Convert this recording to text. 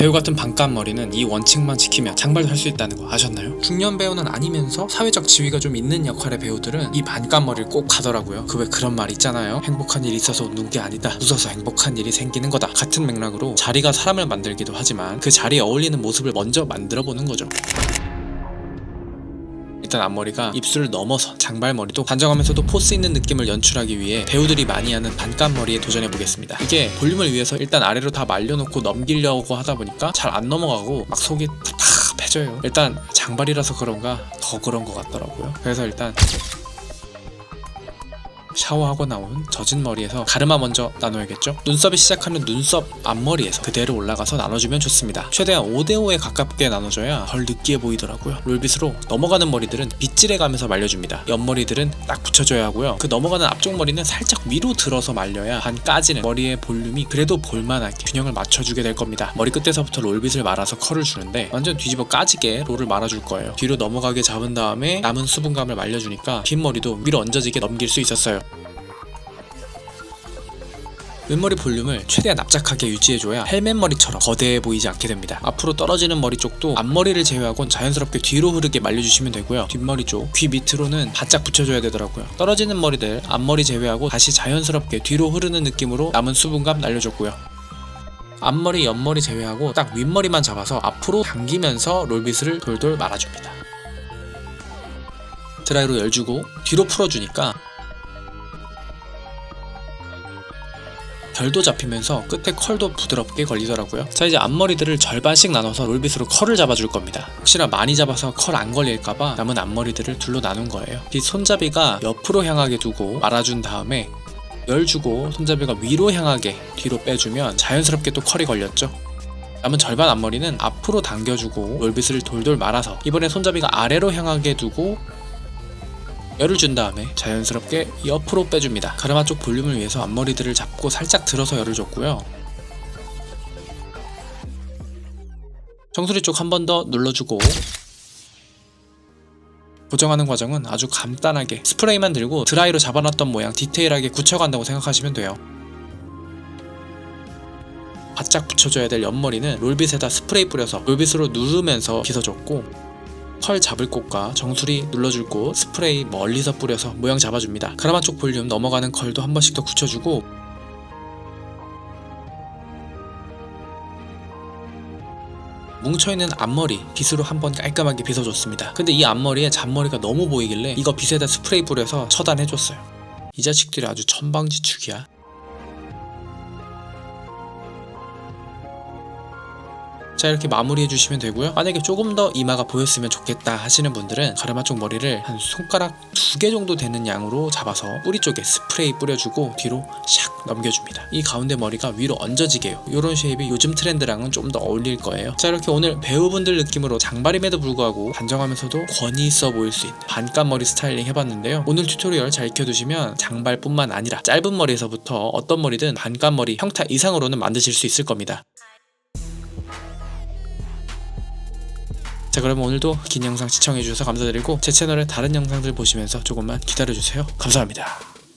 배우 같은 반값머리는 이 원칙만 지키면 장발도 할 수 있다는 거 아셨나요? 중년 배우는 아니면서 사회적 지위가 좀 있는 역할의 배우들은 이 반값머리를 꼭 가더라고요. 그 왜 그런 말 있잖아요. 행복한 일이 있어서 웃는 게 아니다. 웃어서 행복한 일이 생기는 거다. 같은 맥락으로 자리가 사람을 만들기도 하지만 그 자리에 어울리는 모습을 먼저 만들어 보는 거죠. 일단 앞머리가 입술을 넘어서 장발머리도 단정하면서도 포스 있는 느낌을 연출하기 위해 배우들이 많이 하는 반값머리에 도전해 보겠습니다. 이게 볼륨을 위해서 일단 아래로 다 말려놓고 넘기려고 하다 보니까 잘 안 넘어가고 막 속이 답답해져요. 일단 장발이라서 그런가 더 그런 것 같더라고요. 그래서 일단 샤워하고 나온 젖은 머리에서 가르마 먼저 나눠야겠죠? 눈썹이 시작하는 눈썹 앞머리에서 그대로 올라가서 나눠주면 좋습니다. 최대한 5대5에 가깝게 나눠줘야 덜 느끼해 보이더라고요. 롤빗으로 넘어가는 머리들은 빗질해 가면서 말려줍니다. 옆머리들은 딱 붙여줘야 하고요. 그 넘어가는 앞쪽 머리는 살짝 위로 들어서 말려야 반 까지는 머리의 볼륨이 그래도 볼만하게 균형을 맞춰주게 될 겁니다. 머리 끝에서부터 롤빗을 말아서 컬을 주는데 완전 뒤집어 까지게 롤을 말아줄 거예요. 뒤로 넘어가게 잡은 다음에 남은 수분감을 말려주니까 긴 머리도 위로 얹어지게 넘길 수 있었어요. 윗머리 볼륨을 최대한 납작하게 유지해줘야 헬멧 머리처럼 거대해 보이지 않게 됩니다. 앞으로 떨어지는 머리 쪽도 앞머리를 제외하곤 자연스럽게 뒤로 흐르게 말려주시면 되고요. 뒷머리 쪽, 귀 밑으로는 바짝 붙여줘야 되더라고요. 떨어지는 머리들 앞머리 제외하고 다시 자연스럽게 뒤로 흐르는 느낌으로 남은 수분감 날려줬고요. 앞머리, 옆머리 제외하고 딱 윗머리만 잡아서 앞으로 당기면서 롤빗을 돌돌 말아줍니다. 드라이로 열주고 뒤로 풀어주니까 결도 잡히면서 끝에 컬도 부드럽게 걸리더라고요. 자 이제 앞머리들을 절반씩 나눠서 롤빗으로 컬을 잡아줄 겁니다. 혹시나 많이 잡아서 컬 안 걸릴까봐 남은 앞머리들을 둘로 나눈 거예요. 이 손잡이가 옆으로 향하게 두고 말아준 다음에 열 주고 손잡이가 위로 향하게 뒤로 빼주면 자연스럽게 또 컬이 걸렸죠. 남은 절반 앞머리는 앞으로 당겨주고 롤빗을 돌돌 말아서 이번에 손잡이가 아래로 향하게 두고 열을 준 다음에 자연스럽게 옆으로 빼줍니다. 가르마 쪽 볼륨을 위해서 앞머리들을 잡고 살짝 들어서 열을 줬고요. 정수리 쪽 한 번 더 눌러주고 고정하는 과정은 아주 간단하게 스프레이만 들고 드라이로 잡아놨던 모양 디테일하게 굳혀간다고 생각하시면 돼요. 바짝 붙여줘야 될 옆머리는 롤빗에다 스프레이 뿌려서 롤빗으로 누르면서 빗어줬고 컬 잡을 곳과 정수리 눌러줄 곳 스프레이 멀리서 뿌려서 모양 잡아줍니다. 가르마 쪽 볼륨 넘어가는 컬도 한 번씩 더 굳혀주고 뭉쳐있는 앞머리 빗으로 한번 깔끔하게 빗어줬습니다. 근데 이 앞머리에 잔머리가 너무 보이길래 이거 빗에다 스프레이 뿌려서 처단해줬어요. 이 자식들이 아주 천방지축이야. 자 이렇게 마무리해 주시면 되고요. 만약에 조금 더 이마가 보였으면 좋겠다 하시는 분들은 가르마 쪽 머리를 한 손가락 두 개 정도 되는 양으로 잡아서 뿌리 쪽에 스프레이 뿌려주고 뒤로 샥 넘겨줍니다. 이 가운데 머리가 위로 얹어지게요. 이런 쉐입이 요즘 트렌드랑은 좀 더 어울릴 거예요. 자 이렇게 오늘 배우분들 느낌으로 장발임에도 불구하고 단정하면서도 권위 있어 보일 수 있는 반값 머리 스타일링 해봤는데요. 오늘 튜토리얼 잘 익혀두시면 장발뿐만 아니라 짧은 머리에서부터 어떤 머리든 반값 머리 형태 이상으로는 만드실 수 있을 겁니다 자 그러면 오늘도 긴 영상 시청해주셔서 감사드리고 제 채널의 다른 영상들 보시면서 조금만 기다려주세요. 감사합니다